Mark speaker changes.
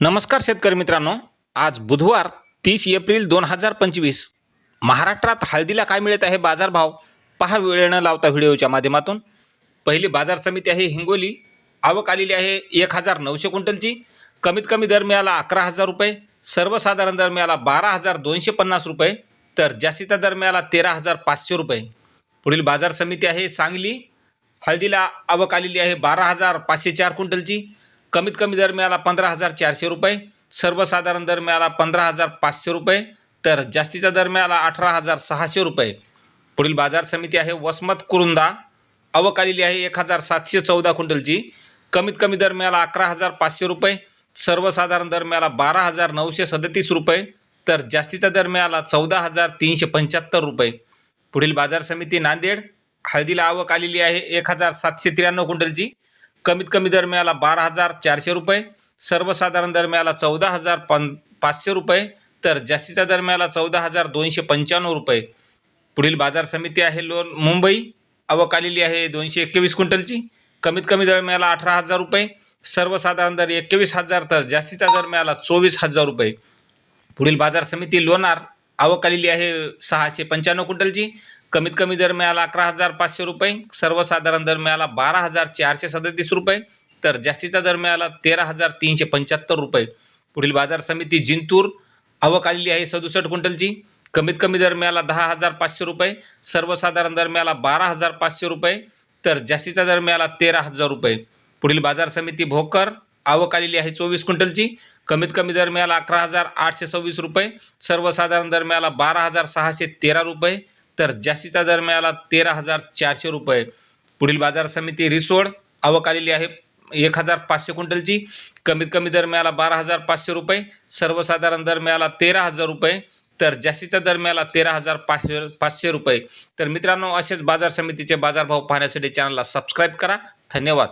Speaker 1: नमस्कार शेतकरी मित्रांनो. आज बुधवार तीस एप्रिल दोन हजार पंचवीस. महाराष्ट्रात हळदीला काय मिळत आहे बाजारभाव पहा वेळ न लावता व्हिडिओच्या माध्यमातून. पहिली बाजार समिती आहे हिंगोली. आवक आलेली आहे एक हजार नऊशे क्विंटलची. कमीत कमी दर मिळाला अकरा हजार रुपये. सर्वसाधारण दर मिळाला बारा हजार दोनशे पन्नास रुपये. तर जास्तीचा दर मिळाला तेरा हजार पाचशे रुपये. पुढील बाजार समिती आहे सांगली. हळदीला आवक आलेली आहे बारा हजार पाचशे चार क्विंटलची. कमीत कमी दर मिळाला पंधरा हजार चारशे रुपये सर्वसाधारण दर मिळाला पंधरा हजार पाचशे रुपये तर जास्तीचा दर मिळाला अठरा हजार सहाशे रुपये. पुढील बाजार समिती आहे वसमत कुरुंदा. आवक आलेली आहे एक हजार सातशे चौदा क्विंटलची. कमीत कमी दर मिळाला अकरा हजार पाचशे रुपये सर्वसाधारण दर मिळाला बारा हजार नऊशे सदतीस रुपये तर जास्तीचा दर मिळाला चौदा हजार तीनशे पंच्याहत्तर रुपये. पुढील बाजार समिती नांदेड. हळदीला आवक आलेली आहे एक हजार सातशे त्र्याण्णव क्विंटलची. कमीत कमी दर मिळाला बारा हजार चारशे रुपये सर्वसाधारण दर मिळाला चौदा हजार पन पाचशे रुपये तर जास्तीचा दर मिळाला चौदा हजार दोनशे पंच्याण्णव रुपये. पुढील बाजार समिती आहे लोन मुंबई अवकालेली आहे दोनशे एकवीस क्विंटलची. कमीत कमी दर मिळाला अठरा हजार रुपये सर्वसाधारण दर एकवीस हजार तर जास्तीचा दर मिळाला चोवीस हजार रुपये. पुढील बाजार समिती लोणार आवक आलेली आहे सहाशे पंच्याण्णव क्विंटलची. कमीत कमी दर मिळाला अकरा हजार पाचशे रुपये सर्वसाधारण दर मिळाला बारा हजार चारशे सदतीस रुपये तर जास्तीचा दर मिळाला तेरा हजार तीनशे पंच्याहत्तर रुपये. पुढील बाजार समिती जिंतूर आवक आलेली आहे सदुसष्ट क्विंटलची. कमीत कमी दर मिळाला दहा हजार पाचशे रुपये सर्वसाधारण दर मिळाला बारा हजार पाचशे रुपये तर जास्तीचा दर मिळाला तेरा हजार रुपये. पुढील बाजार समिती भोकर आवक आलेली आहे चोवीस क्विंटलची. कमीत कमी दर मिळाला अकरा हजार आठशे सव्वीस रुपये सर्वसाधारण दर मिळाला बारा हजार सहाशे तेरा रुपये तर जास्तीचा दर मिळाला तेरा हजार चारशे रुपये. पुढील बाजार समिती रिसोड आवक आलेली आहे. एक हजार पाचशे क्विंटलची. कमीत कमी दर मिळाला बारा हजार पाचशे रुपये. सर्वसाधारण दर मिळाला तेरा हजार रुपये. तर जास्तीचा दर मिळाला तेरा हजार पाचशे पाचशे रुपये. तर मित्रांनो असेच बाजार समितीचे बाजारभाव पाहण्यासाठी चॅनलला सबस्क्राईब करा. धन्यवाद.